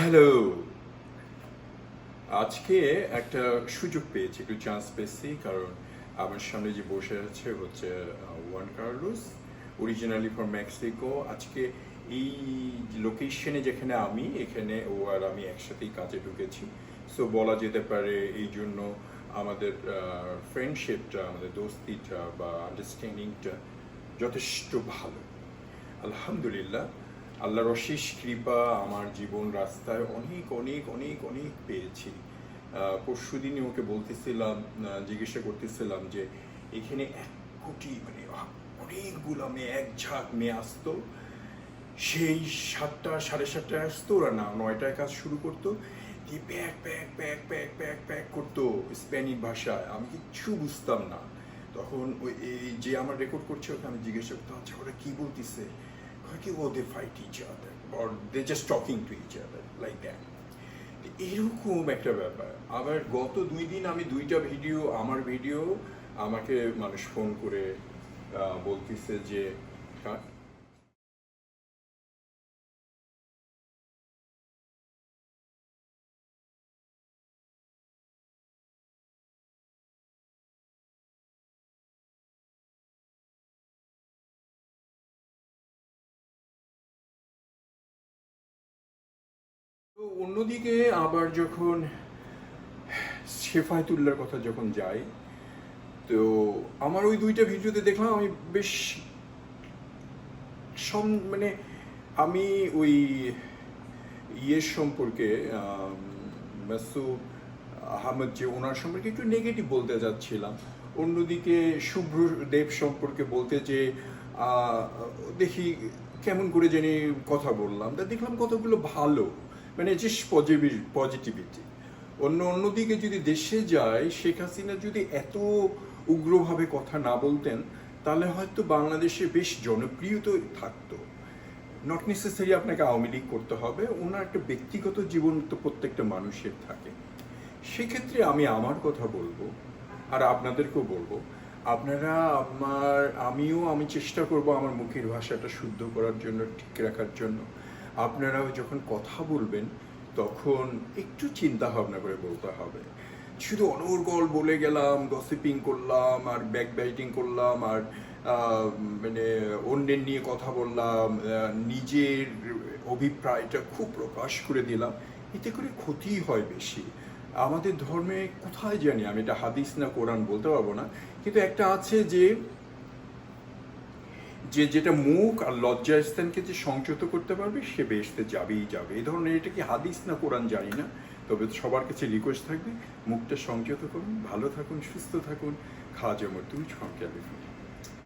Hello. আজকে একটা সুযোগ পেয়েছি, একটু চান্স পেয়েছি, কারণ আমার সামনে যে বসে আছে হচ্ছে Juan Carlos originally for Mexico আজকে এই লোকেশনে যেখানে আমি, এখানে ও আর আমি একসাথেই কাজে ঢুকেছি। সো বলা যেতে পারে এই জন্য আমাদের ফ্রেন্ডশিপটা আমাদের দোস্তিটা বা আন্ডারস্ট্যান্ডিংটা যথেষ্ট ভালো। আলহামদুলিল্লাহ আল্লাহর অশেষ কৃপা আমার জীবন রাস্তায় অনেক অনেক অনেক অনেক পেয়েছি। পরশু দিনই ওকে বলতেছিলাম জিজ্ঞাসা করতেছিলাম যে, এখানে এক কোটি মানে অনেকগুলো মেয়ে, এক ঝাঁক মেয়ে আসতো। সেই সাতটা, সাড়ে সাতটায় আসতো ওরা না, নয়টায় কাজ শুরু করতো। দিয়ে pack pack pack pack pack pack করতো স্প্যানিশ ভাষায়। আমি কিচ্ছু বুঝতাম না। তখন ওই যে আমার রেকর্ড করছে, ওকে আমি জিজ্ঞাসা করতাম আচ্ছা ওরা কী বলতিছে? কি ও they fight each other or they just talking to each other like that এরকম একটা ব্যাপার। আবার গত দুই দিন আমি দুইটা ভিডিও আমার ভিডিও আমাকে মানুষ ফোন করে বলতেছে যে যে তো অন্যদিকে আবার যখন শেফায়তুল্লার কথা যখন যাই, তো আমার ওই দুইটা ভিডিওতে দেখলাম আমি বেশ সম মানে আমি ওই ইয়ের সম্পর্কে মাসুদ আহমদ যে ওনার সম্পর্কে একটু নেগেটিভ বলতে যাচ্ছিলাম। অন্যদিকে শুভ্র দেব সম্পর্কে বলতে যে দেখি কেমন করে জেনে কথা বললাম। তা দেখলাম কতগুলো ভালো। মানে যে পজিটিভিটি অন্য অন্যদিকে যদি দেশে যায়, শেখ হাসিনা যদি এত উগ্রভাবে কথা না বলতেন, তাহলে হয়তো বাংলাদেশে বেশ জনপ্রিয় তো থাকতো। নট নেসেসারি আপনাকে আওয়ামী লীগ করতে হবে, ওনার একটা ব্যক্তিগত জীবন তো প্রত্যেকটা মানুষের থাকে। সেক্ষেত্রে আমি আমার কথা বলব, আর আপনাদেরকেও বলব, আপনারা আমার, আমিও আমি চেষ্টা করব আমার মুখের ভাষাটা শুদ্ধ করার জন্য, ঠিক রাখার জন্য। আপনারাও যখন কথা বলবেন, তখন একটু চিন্তা ভাবনা করে বলতে হবে। শুধু অনর্গল বলে গেলাম গসিপিং করলাম, আর ব্যাক বাইটিং করলাম, আর মানে অন্যের নিয়ে কথা বললাম নিজের অভিপ্রায়টা খুব প্রকাশ করে দিলাম। এতে করে ক্ষতি হয় বেশি। আমাদের ধর্মে কোথায় জানি, আমি এটা হাদিস না কোরআন বলতে পারব না, কিন্তু একটা আছে যে যে যেটা মুখ আর লজ্জা স্থানকে যে সংযত করতে পারবে, সে বেসতে যাবেই যাবে। এই ধরনের এটা কি হাদিস না কোরআন জানি না। তবে সবার কাছে রিকোয়েস্ট থাকবে, মুখটা সংযত করুন, ভালো থাকুন, সুস্থ থাকুন। খাওয়া জমর তুমি ছঙ্কে